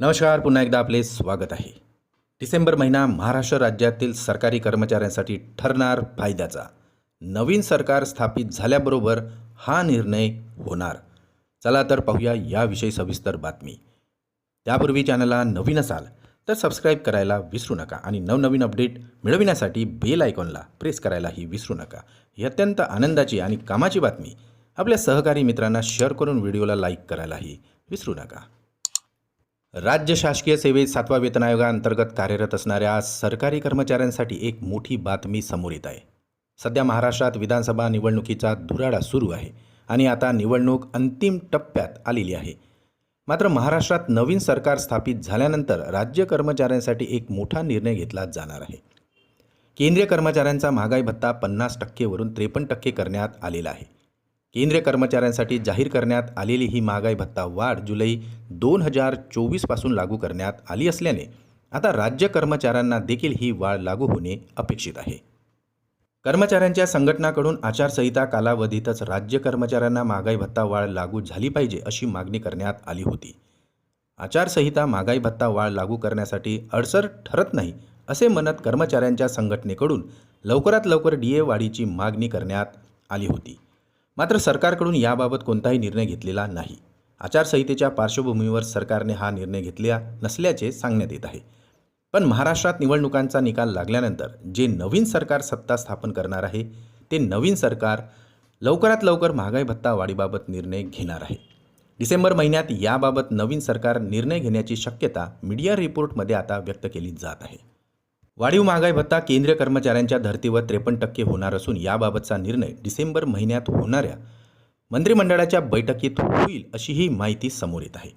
नमस्कार पुन्हा एकदा आपले स्वागत आहे. डिसेंबर महिना महाराष्ट्र राज्यातील सरकारी कर्मचाऱ्यांसाठी ठरणार फायद्याचा. नवीन सरकार स्थापित झाल्याबरोबर हा निर्णय होणार. चला तर पाहूया याविषयी सविस्तर बातमी. त्यापूर्वी चॅनलला नवीन असाल तर सबस्क्राईब करायला विसरू नका आणि नवनवीन अपडेट मिळविण्यासाठी बेल आयकॉनला प्रेस करायलाही विसरू नका. ही अत्यंत आनंदाची आणि कामाची बातमी. आपल्या सहकारी मित्रांना शेअर करून व्हिडिओला लाईक करायलाही विसरू नका. राज्य शासकीय सेवेत सातवा वेतन आयोगाअंतर्गत कार्यरत असणाऱ्या सरकारी कर्मचाऱ्यांसाठी एक मोठी बातमी समोर येत आहे. सध्या महाराष्ट्रात विधानसभा निवडणुकीचा धुराडा सुरू आहे आणि आता निवडणूक अंतिम टप्प्यात आलेली आहे. मात्र महाराष्ट्रात नवीन सरकार स्थापित झाल्यानंतर राज्य कर्मचाऱ्यांसाठी एक मोठा निर्णय घेतला जाणार आहे. केंद्रीय कर्मचाऱ्यांचा महागाई भत्ता पन्नास टक्केवरून त्रेपन्न टक्के करण्यात आलेला आहे. केंद्रीय कर्मचाऱ्यांसाठी जाहीर करण्यात आलेली ही महागाई भत्ता वाढ जुलै दोन हजार चोवीसपासून लागू करण्यात आली असल्याने आता राज्य कर्मचाऱ्यांना देखील ही वाढ लागू होणे अपेक्षित आहे. कर्मचाऱ्यांच्या संघटनाकडून आचारसंहिता कालावधीतच राज्य कर्मचाऱ्यांना महागाई भत्ता वाढ लागू झाली पाहिजे अशी मागणी करण्यात आली होती. आचारसंहिता महागाई भत्ता वाढ लागू करण्यासाठी अडसर ठरत नाही असे म्हणत कर्मचाऱ्यांच्या संघटनेकडून लवकरात लवकर डी ए वाढीची मागणी करण्यात आली होती. मात्र सरकारकडून याबाबत कोणताही निर्णय घेतलेला नाही. आचारसंहितेच्या पार्श्वभूमीवर सरकारने हा निर्णय घेतला नसल्याचे सांगण्यात येत आहे. पण महाराष्ट्रात निवडणुकांचा निकाल लागल्यानंतर जे नवीन सरकार सत्ता स्थापन करणार आहे ते नवीन सरकार लवकरात लवकर महागाई भत्ता वाढीबाबत निर्णय घेणार आहे. डिसेंबर महिन्यात याबाबत नवीन सरकार निर्णय घेण्याची शक्यता मीडिया रिपोर्टमध्ये आता व्यक्त केली जात आहे. वाढीव महागाई भत्ता केंद्रीय कर्मचाऱ्यांच्या धर्तीवर त्रेपन्न टक्के होणार असून याबाबतचा निर्णय डिसेंबर महिन्यात होणाऱ्या मंत्रिमंडळाच्या बैठकीत होईल अशी ही माहिती समोर येत आहे.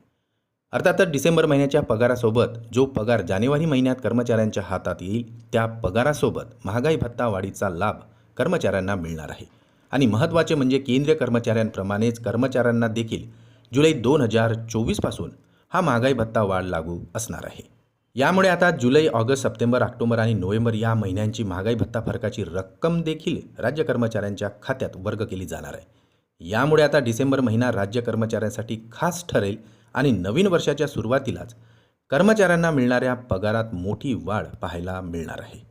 अर्थातच डिसेंबर महिन्याच्या पगारासोबत जो पगार जानेवारी महिन्यात कर्मचाऱ्यांच्या हातात येईल त्या पगारासोबत महागाई भत्ता वाढीचा लाभ कर्मचाऱ्यांना मिळणार आहे. आणि महत्त्वाचे म्हणजे केंद्रीय कर्मचाऱ्यांप्रमाणेच कर्मचाऱ्यांना देखील जुलै दोन हजार चोवीसपासून हा महागाई भत्ता वाढ लागू असणार आहे. यामुळे आता जुलै ऑगस्ट सप्टेंबर ऑक्टोबर आणि नोव्हेंबर या महिन्यांची महागाई भत्ता फरकाची रक्कम देखील राज्य कर्मचाऱ्यांच्या खात्यात वर्ग केली जाणार आहे. यामुळे आता डिसेंबर महिना राज्य कर्मचाऱ्यांसाठी खास ठरेल आणि नवीन वर्षाच्या सुरुवातीलाच कर्मचाऱ्यांना मिळणाऱ्या पगारात मोठी वाढ पाहायला मिळणार आहे.